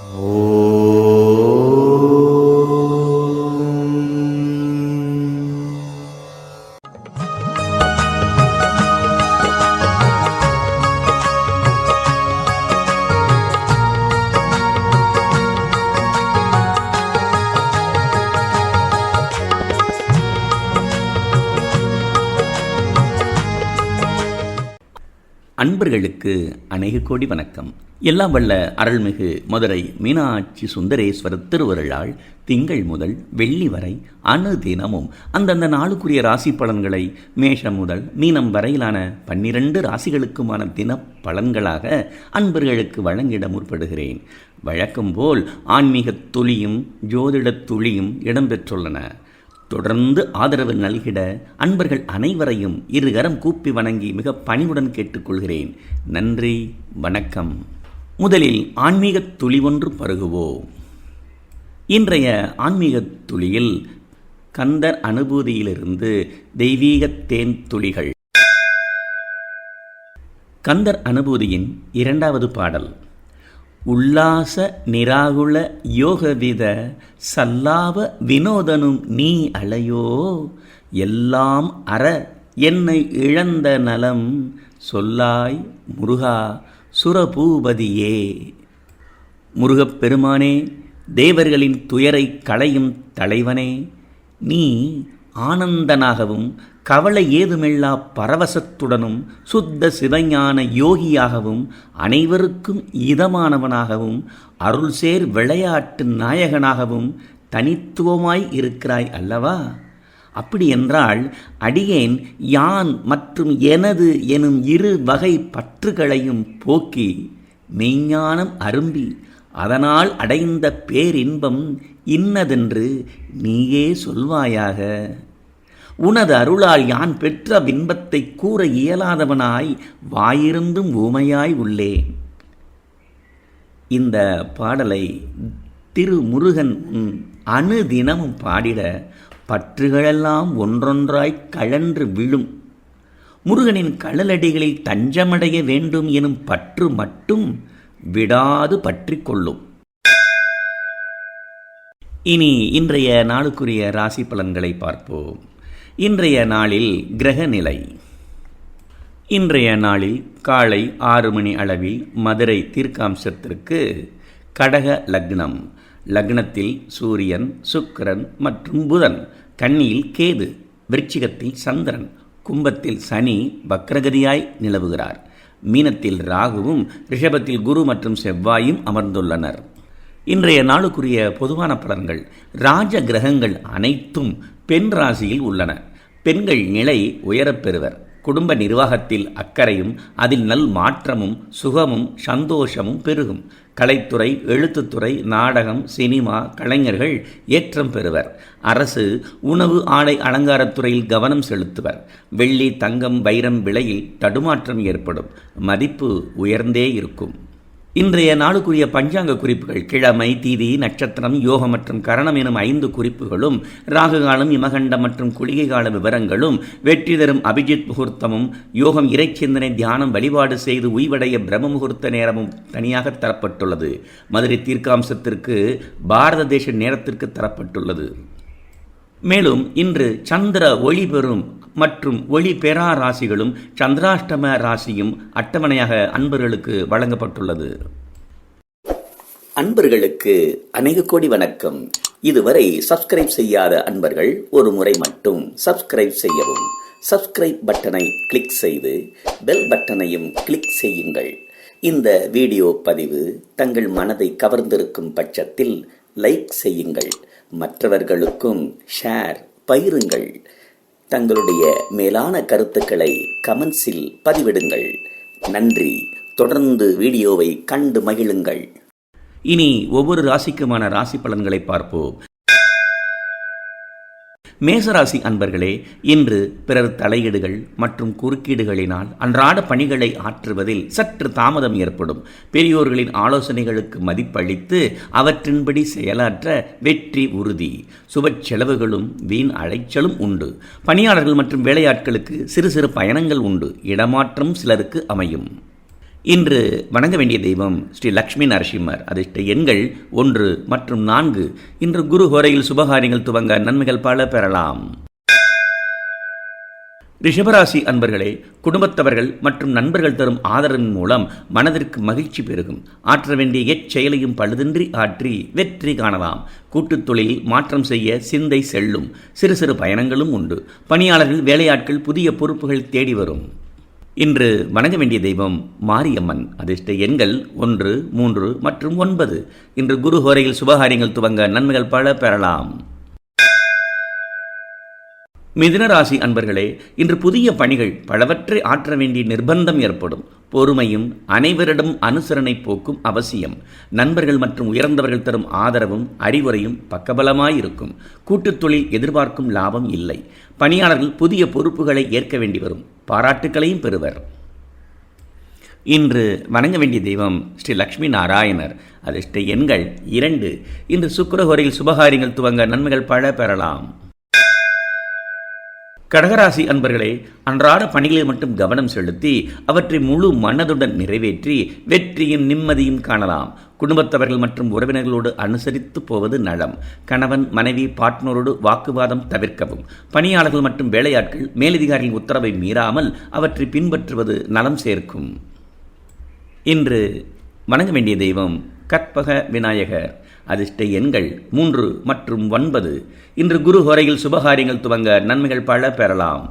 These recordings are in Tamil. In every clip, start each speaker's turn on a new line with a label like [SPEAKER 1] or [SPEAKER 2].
[SPEAKER 1] 오. அன்பர்களுக்கு அநேக கோடி வணக்கம். எல்லாம் வல்ல அருள்மிகு மதுரை மீனாட்சி சுந்தரேஸ்வரர் திருவருளால் திங்கள் முதல் வெள்ளி வரை அனுதினமும் அந்தந்த நாளுக்குரிய ராசி பலன்களை மேஷம் முதல் மீனம் வரையிலான பன்னிரண்டு ராசிகளுக்குமான தின பலன்களாக அன்பர்களுக்கு வழங்கிட முற்படுகிறேன். வழக்கம் போல் ஆன்மீகத் துளியும் ஜோதிடத் துளியும் இடம்பெற்றுள்ளன தொடர்ந்து ஆதரவு நல்கிட அன்பர்கள் அனைவரையும் இருகரம் கூப்பி வணங்கி மிக பணிவுடன் கேட்டுக்கொள்கிறேன். நன்றி வணக்கம். முதலில் ஆன்மீக துளி ஒன்று பருகுவோம். இன்றைய ஆன்மீக துளியில் கந்தர் அனுபூதியிலிருந்து தெய்வீகத் தேன் துளிகள். கந்தர் அனுபூதியின் இரண்டாவது பாடல். உல்லாச நிராகுல யோகவித சல்லாப வினோதனும் நீ அலையோ. எல்லாம் அற என்னை இழந்த நலம் சொல்லாய் முருகா சுரபூபதியே. முருகப்பெருமானே தேவர்களின் துயரை களையும் தலைவனே நீ ஆனந்தனாகவும் கவலை ஏதுமில்லா பரவசத்துடனும் சுத்த சிவஞான யோகியாகவும் அனைவருக்கும் இதமானவனாகவும் அருள்சேர் விளையாட்டு நாயகனாகவும் தனித்துவமாய் இருக்கிறாய் அல்லவா? அப்படி என்றால் அடியேன் யான் மற்றும் எனது எனும் இரு வகை பற்றுகளையும் போக்கி மெய்ஞானம் அரும்பி அதனால் அடைந்த பேரின்பம் இன்னதென்று நீயே சொல்வாயாக. உனது அருளால் யான் பெற்ற பின்பத்தை கூற இயலாதவனாய் வாயிருந்தும் ஊமையாய் உள்ளேன். இந்த பாடலை திரு முருகன் அணுதினமும் பாடிட பற்றுகளெல்லாம் ஒன்றொன்றாய் கழன்று விழும். முருகனின் கழலடிகளில் தஞ்சமடைய வேண்டும் எனும் பற்று மட்டும் விடாது பற்றி கொள்ளும். இனி இன்றைய நாளுக்குரிய ராசி பலன்களை பார்ப்போம். இன்றைய நாளில் கிரக நிலை இன்றைய நாளில் காலை ஆறு மணி அளவில் மதுரை தீர்க்காம்சத்திற்கு கடக லக்னம். லக்னத்தில் சூரியன் சுக்கிரன் மற்றும் புதன் கன்னியில் கேது விருச்சிகத்தில் சந்திரன் கும்பத்தில் சனி வக்ரகதியாய் நிலவுகிறார். மீனத்தில் ராகுவும் ரிஷபத்தில் குரு மற்றும் செவ்வாயும் அமர்ந்துள்ளனர். இன்றைய நாளுக்குரிய பொதுவான பலன்கள் ராஜ கிரகங்கள் அனைத்தும் பெண் ராசியில் உள்ளன. பெண்கள் நிலை உயரப் பெறுவர். குடும்ப நிர்வாகத்தில் அக்கறையும் அதில் நல் மாற்றமும் சுகமும் சந்தோஷமும் பெருகும். கலைத்துறை எழுத்துத்துறை நாடகம் சினிமா கலைஞர்கள் ஏற்றம் பெறுவர். அரசு உணவு ஆடை அலங்காரத்துறையில் கவனம் செலுத்துவர். வெள்ளி தங்கம் வைரம் விலையில் தடுமாற்றம் ஏற்படும். மதிப்பு உயர்ந்தே இருக்கும். இன்றைய நாளுக்குரிய பஞ்சாங்க குறிப்புகள். கிழமை தீதி நட்சத்திரம் யோகம் மற்றும் கரணம் எனும் ஐந்து குறிப்புகளும் ராகுகாலம் இமகண்டம் மற்றும் குளிகை கால விவரங்களும் வெற்றி தரும் அபிஜித் முகூர்த்தமும் யோகம் இறைச்சிந்தனை தியானம் வழிபாடு செய்து உய்வடைய பிரம்ம முகூர்த்த நேரமும் தனியாக தரப்பட்டுள்ளது. மதுரை தீர்க்காம்சத்திற்கு பாரத தேச நேரத்திற்கு தரப்பட்டுள்ளது. மேலும் இன்று சந்திர ஒளி பெறும் மற்றும் ஒளி பெறா ராசிகளும் சந்திராஷ்டம ராசியும் அட்டவணையாக அன்பர்களுக்கு வழங்கப்பட்டுள்ளது. அன்பர்களுக்கு அநேக கோடி வணக்கம். இதுவரை சப்ஸ்கிரைப் செய்யாத அன்பர்கள் ஒரு முறை மட்டும் சப்ஸ்கிரைப் செய்யவும். சப்ஸ்கிரைப் பட்டனை கிளிக் செய்து பெல் பட்டனையும் கிளிக் செய்யுங்கள். இந்த வீடியோ பதிவு தங்கள் மனதை கவர்ந்திருக்கும் பட்சத்தில் லைக் செய்யுங்கள். மற்றவர்களுக்கும் ஷேர் பயிருங்கள் தங்களுடைய மேலான கருத்துக்களை கமெண்ட்ஸில் பதிவிடுங்கள். நன்றி. தொடர்ந்து வீடியோவை கண்டு மகிழுங்கள். இனி ஒவ்வொரு ராசிக்குமான ராசி பலன்களை பார்ப்போம். மேசராசி அன்பர்களே இன்று பிறர் தலையீடுகள் மற்றும் குறுக்கீடுகளினால் அன்றாட பணிகளை ஆற்றுவதில் சற்று தாமதம் ஏற்படும். பெரியோர்களின் ஆலோசனைகளுக்கு மதிப்பளித்து அவற்றின்படி செயலாற்ற வெற்றி உறுதி. சுப செலவுகளும் வீண் அலைச்சலும் உண்டு. பணியாளர்கள் மற்றும் வேலையாட்களுக்கு சிறு சிறு பயணங்கள் உண்டு. இடமாற்றம் சிலருக்கு அமையும். இன்று வணங்க வேண்டிய தெய்வம் ஸ்ரீ லக்ஷ்மி நரசிம்மர். அதிர்ஷ்ட எண்கள் ஒன்று மற்றும் நான்கு. இன்று குரு ஹோரையில் சுபகாரியங்கள் துவங்க நன்மைகள் பல பெறலாம். ரிஷபராசி அன்பர்களே குடும்பத்தவர்கள் மற்றும் நண்பர்கள் தரும் ஆதரவின் மூலம் மனதிற்கு மகிழ்ச்சி பெருகும். ஆற்ற வேண்டிய எச்செயலையும் பழுதின்றி ஆற்றி வெற்றி காணலாம். கூட்டுத் தொழிலில் மாற்றம் செய்ய சிந்தை செல்லும். சிறு சிறு பயணங்களும் உண்டு. பணியாளர்கள் வேலையாட்கள் புதிய பொறுப்புகள் தேடி வரும். இன்று வணங்க வேண்டிய தெய்வம் மாரியம்மன். அதிர்ஷ்ட எண்கள் ஒன்று மூன்று மற்றும் ஒன்பது. இன்று குரு ஹோரையில் சுபகாரியங்கள் துவங்க நன்மைகள் பல பெறலாம். மிதுனராசி அன்பர்களே இன்று புதிய பணிகள் பலவற்றை ஆற்ற வேண்டிய நிர்பந்தம் ஏற்படும். பொறுமையும் அனைவரிடம் அனுசரணை போக்கும் அவசியம். நண்பர்கள் மற்றும் உயர்ந்தவர்கள் தரும் ஆதரவும் அறிவுரையும் பக்கபலமாயிருக்கும். கூட்டுத் தொழில் எதிர்பார்க்கும் லாபம் இல்லை. பணியாளர்கள் புதிய பொறுப்புகளை ஏற்க வேண்டி வரும். பாராட்டுக்களையும் பெறுவர். இன்று வணங்க வேண்டிய தெய்வம் ஸ்ரீ லக்ஷ்மி நாராயணர். அதிர்ஷ்ட எண்கள் இரண்டு. இன்று சுக்கரஹோரையில் சுபகாரியங்கள் துவங்க நன்மைகள் பல பெறலாம். கடகராசி அன்பர்களே அன்றாட பணிகளில் மட்டும் கவனம் செலுத்தி அவற்றை முழு மனதுடன் நிறைவேற்றி வெற்றியும் நிம்மதியும் காணலாம். குடும்பத்தவர்கள் மற்றும் உறவினர்களோடு அனுசரித்து போவது நலம். கணவன் மனைவி பார்ட்னரோடு வாக்குவாதம் தவிர்க்கவும். பணியாளர்கள் மற்றும் வேலையாட்கள் மேலதிகாரிகளின் உத்தரவை மீறாமல் அவற்றை பின்பற்றுவது நலம் சேர்க்கும். இன்று வணங்க வேண்டிய தெய்வம் கற்பக விநாயகர். அதிர்ஷ்ட எண்கள் மூன்று மற்றும் ஒன்பது. இன்று குரு ஹோரையில் சுபகாரியங்கள் துவங்க நன்மைகள் பல பெறலாம்.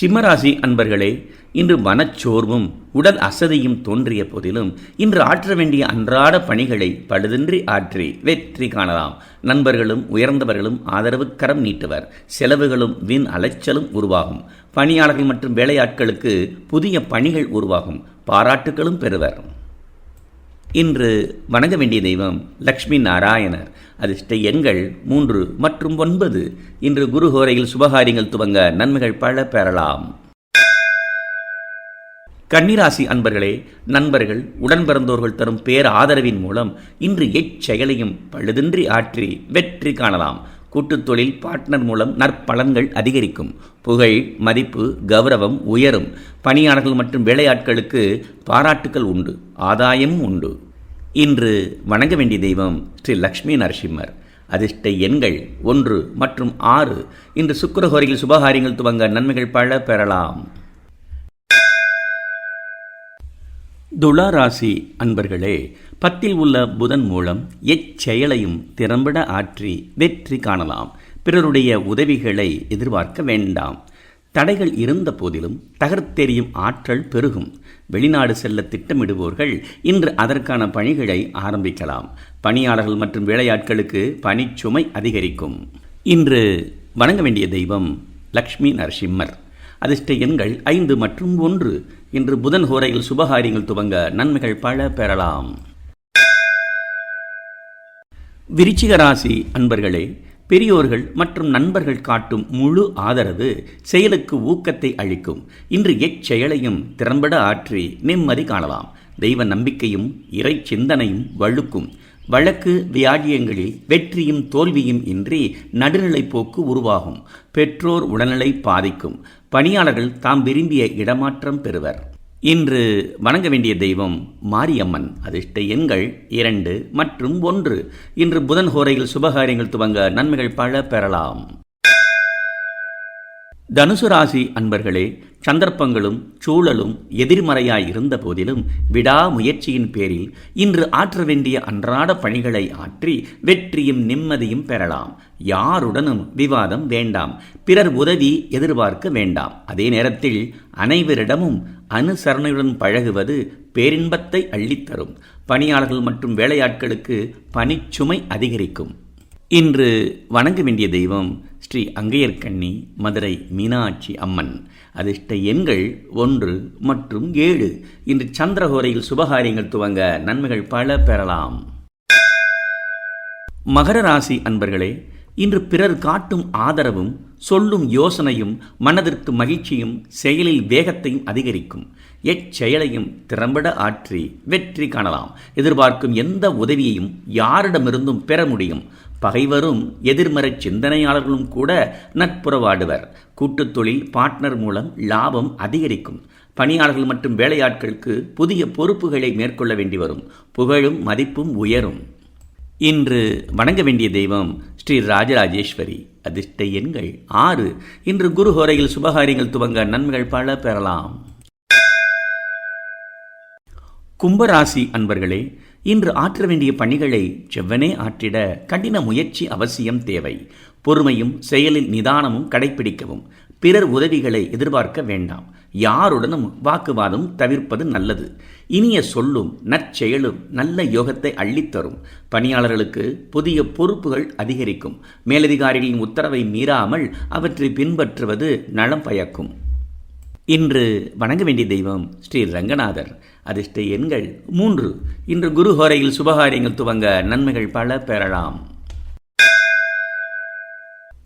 [SPEAKER 1] சிம்மராசி அன்பர்களே இன்று மனச்சோர்வும் உடல் அசதியும் தோன்றிய போதிலும் இன்று ஆற்ற வேண்டிய அன்றாட பணிகளை பழுதின்றி ஆற்றி வெற்றி காணலாம். நண்பர்களும் உயர்ந்தவர்களும் ஆதரவு கரம் நீட்டுவர். செலவுகளும் வீண் அலைச்சலும் உருவாகும். பணியாளர்கள் மற்றும் வேலையாட்களுக்கு புதிய பணிகள் உருவாகும். பாராட்டுகளும் பெறுவர். இன்று வணங்க வேண்டிய தெய்வம் லக்ஷ்மி நாராயணர். அதிர்ஷ்ட எண்கள் மூன்று மற்றும் ஒன்பது. இன்று குருஹோரையில் சுபகாரியங்கள் துவங்க நன்மைகள் பல பெறலாம். கன்னிராசி அன்பர்களே நண்பர்கள் உடன் பிறந்தோர்கள் தரும் பேர் ஆதரவின் மூலம் இன்று எச்செயலையும் பழுதின்றி ஆற்றி வெற்றி காணலாம். கூட்டுத் தொழில் பார்ட்னர் மூலம் நற்பலன்கள் அதிகரிக்கும். புகழ் மதிப்பு கௌரவம் உயரும். பணியாளர்கள் மற்றும் வேலையாட்களுக்கு பாராட்டுக்கள் உண்டு ஆதாயமும் உண்டு. இன்று வணங்க வேண்டிய தெய்வம் ஸ்ரீ லக்ஷ்மி நரசிம்மர். அதிர்ஷ்ட எண்கள் ஒன்று மற்றும் ஆறு. இன்று சுக்கரஹோரையில் சுபகாரியங்கள் துவங்க நன்மைகள் பல பெறலாம். துலா ராசி அன்பர்களே பத்தில் உள்ள புதன் மூலம் எச்செயலையும் திறம்பட ஆற்றி வெற்றி காணலாம். பிறருடைய உதவிகளை எதிர்பார்க்க வேண்டாம். தடைகள் இருந்த போதிலும் தகர்த்தெறியும் ஆற்றல் பெருகும். வெளிநாடு செல்ல திட்டமிடுவோர்கள் இன்று அதற்கான பணிகளை ஆரம்பிக்கலாம். பணியாளர்கள் மற்றும் வேலையாட்களுக்கு பணிச்சுமை அதிகரிக்கும். இன்று வணங்க வேண்டிய தெய்வம் லக்ஷ்மி நரசிம்மர். அதிர்ஷ்ட எண்கள் ஐந்து மற்றும் ஒன்று. இன்று புதன் ஹோரையில் சுபகாரியங்கள் துவங்க நன்மைகள் பல பெறலாம். விருச்சிக ராசி அன்பர்களே பெரியோர்கள் மற்றும் நண்பர்கள் காட்டும் முழு ஆதரவு செயலுக்கு ஊக்கத்தை அளிக்கும். இன்று எச்செயலையும் திறம்பட ஆற்றி நிம்மதி காணலாம். தெய்வ நம்பிக்கையும் இறை சிந்தனையும் வழுக்கும். வழக்கு வியாஜியங்களில் வெற்றியும் தோல்வியும் இன்றி நடுநிலை போக்கு உருவாகும். பெற்றோர் உடல்நிலை பாதிக்கும். பணியாளர்கள் தாம் விரும்பிய இடமாற்றம் பெறுவர். இன்று வணங்க வேண்டிய தெய்வம் மாரியம்மன். அதிர்ஷ்ட எண்கள் இரண்டு மற்றும் ஒன்று. இன்று புதன் ஹோரையில் சுபகாரியங்கள் துவங்க நன்மைகள் பல பெறலாம். தனுசு ராசி அன்பர்களே சந்தர்ப்பங்களும் சூழலும் எதிர்மறையாய் இருந்த போதிலும் விடாமுயற்சியின் பேரில் இன்று ஆற்ற வேண்டிய அன்றாட பணிகளை ஆற்றி வெற்றியும் நிம்மதியும் பெறலாம். யாருடனும் விவாதம் வேண்டாம். பிறர் உதவி எதிர்பார்க்க வேண்டாம். அதே நேரத்தில் அனைவரிடமும் அனுசரணையுடன் பழகுவது பேரின்பத்தை அள்ளித்தரும். பணியாளர்கள் மற்றும் வேலையாட்களுக்கு பணிச்சுமை அதிகரிக்கும். இன்று வணங்க வேண்டிய தெய்வம் ஸ்ரீ அங்கையர்கண்ணி மதுரை மீனாட்சி அம்மன். அதிர்ஷ்ட எண்கள் ஒன்று மற்றும் ஏழு. இன்று சந்திரகோரையில் சுபகாரியங்கள் துவங்க நன்மைகள் பல பெறலாம். மகர ராசி அன்பர்களே இன்று பிறர் காட்டும் ஆதரவும் சொல்லும் யோசனையும் மனதிற்கு மகிழ்ச்சியும் செயலில் வேகத்தையும் அதிகரிக்கும். எச்செயலையும் திறம்பட ஆற்றி வெற்றி காணலாம். எதிர்பார்க்கும் எந்த உதவியையும் யாரிடமிருந்தும் பெற முடியும். பகைவரும் எதிர்மறை சிந்தனையாளர்களும் கூட நட்புறவாடுவர். கூட்டுத் தொழில் பார்ட்னர் மூலம் லாபம் அதிகரிக்கும். பணியாளர்கள் மற்றும் வேலையாட்களுக்கு புதிய பொறுப்புகளை மேற்கொள்ள வேண்டி வரும் புகழும் மதிப்பும் உயரும். இன்று வணங்க வேண்டிய தெய்வம் ஸ்ரீ ராஜராஜேஸ்வரி. அதிர்ஷ்ட எண்கள் ஆறு. இன்று குரு ஹோரையில் சுபகாரியங்கள் துவங்க நன்மைகள் பல பெறலாம். கும்பராசி அன்பர்களே இன்று ஆற்ற வேண்டிய பணிகளை செவ்வனே ஆற்றிட கடின முயற்சி அவசியம் தேவை. பொறுமையும் செயலில் நிதானமும் கடைபிடிக்கவும் பிறர் உதவிகளை எதிர்பார்க்க வேண்டாம். யாருடனும் வாக்குவாதம் தவிர்ப்பது நல்லது. இனிய சொல்லும் நற்செயலும் நல்ல யோகத்தை அள்ளித்தரும். பணியாளர்களுக்கு புதிய பொறுப்புகள் அதிகரிக்கும். மேலதிகாரிகளின் உத்தரவை மீறாமல் அவற்றை பின்பற்றுவது நலம் பயக்கும். இன்று வணங்க வேண்டிய தெய்வம் ஸ்ரீ ரங்கநாதர். அதிர்ஷ்ட எண்கள் மூன்று. இன்று குரு ஹோரையில் சுபகாரியங்கள் துவங்க நன்மைகள் பல பெறலாம்.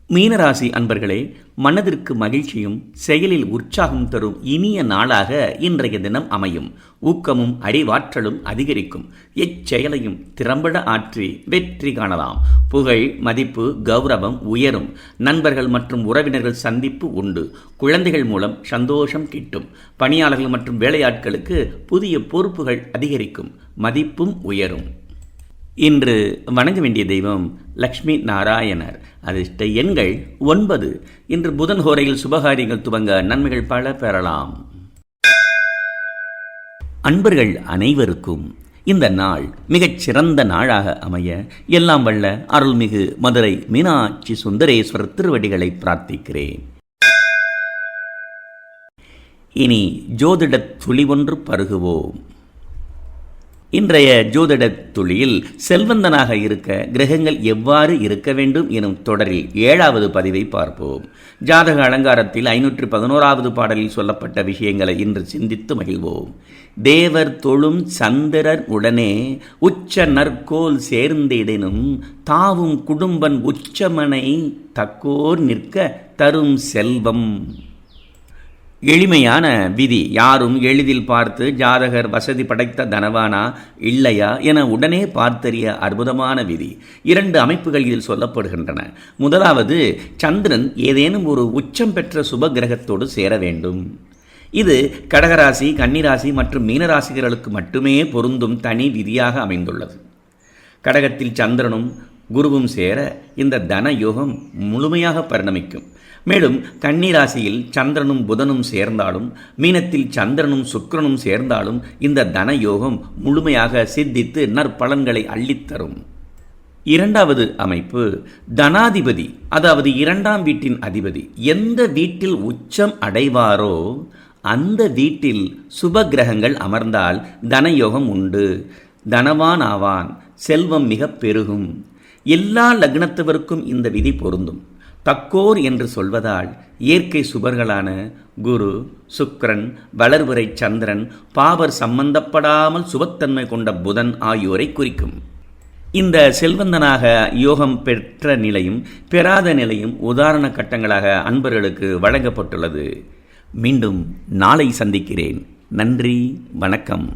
[SPEAKER 1] மீனராசி அன்பர்களே மனதிற்கு மகிழ்ச்சியும் செயலில் உற்சாகம் தரும் இனிய நாளாக இன்றைய தினம் அமையும். ஊக்கமும் அறிவாற்றலும் அதிகரிக்கும். எச்செயலையும் திறம்பட ஆற்றி வெற்றி காணலாம். புகழ் மதிப்பு கௌரவம் உயரும். நண்பர்கள் மற்றும் உறவினர்கள் சந்திப்பு உண்டு. குழந்தைகள் மூலம் சந்தோஷம் கிட்டும். பணியாளர்கள் மற்றும் வேலையாட்களுக்கு புதிய பொறுப்புகள் அதிகரிக்கும். மதிப்பும் உயரும். இன்று வணங்க வேண்டிய தெய்வம் லக்ஷ்மி நாராயணர். அதிர்ஷ்ட எண்கள் ஒன்பது. இன்று புதன் ஹோரையில் சுபகாரியங்கள் துவங்க நன்மைகள் பல பெறலாம். அன்பர்கள் அனைவருக்கும் இந்த நாள் மிகச் சிறந்த நாளாக அமைய எல்லாம் வல்ல அருள்மிகு மதுரை மீனாட்சி சுந்தரேஸ்வரர் திருவடிகளை பிரார்த்திக்கிறேன். இனி ஜோதிடத் துளி ஒன்று பருகுவோம். இன்றைய ஜோதிட துளியில் செல்வந்தனாக இருக்க கிரகங்கள் எவ்வாறு இருக்க வேண்டும் எனும் தொடரில் ஏழாவது பதிவை பார்ப்போம். ஜாதக அலங்காரத்தில் ஐநூற்று பதினோராவது பாடலில் சொல்லப்பட்ட விஷயங்களை இன்று சிந்தித்து மகிழ்வோம். தேவர் தொழும் சந்திரர் உடனே உச்ச நற்கோல் சேர்ந்திடனும் தாவும் குடும்பன் உச்சமனை தக்கோர் நிற்க தரும் செல்வம். எளிமையான விதி. யாரும் எளிதில் பார்த்து ஜாதகர் வசதி படைத்த தனவானா இல்லையா என உடனே பார்த்தறிய அற்புதமான விதி. இரண்டு அமைப்புகள் இதில் சொல்லப்படுகின்றன. முதலாவது சந்திரன் ஏதேனும் ஒரு உச்சம் பெற்ற சுப கிரகத்தோடு சேர வேண்டும். இது கடகராசி கன்னிராசி மற்றும் மீனராசிகளுக்கு மட்டுமே பொருந்தும் தனி விதியாக அமைந்துள்ளது. கடகத்தில் சந்திரனும் குருவும் சேர இந்த தன யோகம் முழுமையாக பரிணமிக்கும். மேலும் கன்னிராசியில் சந்திரனும் புதனும் சேர்ந்தாலும் மீனத்தில் சந்திரனும் சுக்கிரனும் சேர்ந்தாலும் இந்த தன யோகம் முழுமையாக சித்தித்து நற்பலன்களை அள்ளித்தரும். இரண்டாவது அமைப்பு தனாதிபதி அதாவது இரண்டாம் வீட்டின் அதிபதி எந்த வீட்டில் உச்சம் அடைவாரோ அந்த வீட்டில் சுப கிரகங்கள் அமர்ந்தால் தனயோகம் உண்டு. தனவான் ஆவான் செல்வம் மிக பெருகும். எல்லா லக்னத்தவருக்கும் இந்த விதி பொருந்தும். தக்கோர் என்று சொல்வதால் இயற்கை சுபர்களான குரு சுக்ரன் வளர்வுரை சந்திரன் பாவர் சம்பந்தப்படாமல் சுபத்தன்மை கொண்ட புதன் ஆகியோரை குறிக்கும். இந்த செல்வந்தனாக யோகம் பெற்ற நிலையும் பெறாத நிலையும் உதாரண கட்டங்களாக அன்பர்களுக்கு வழங்கப்பட்டுள்ளது. மீண்டும் நாளை சந்திக்கிறேன். நன்றி வணக்கம்.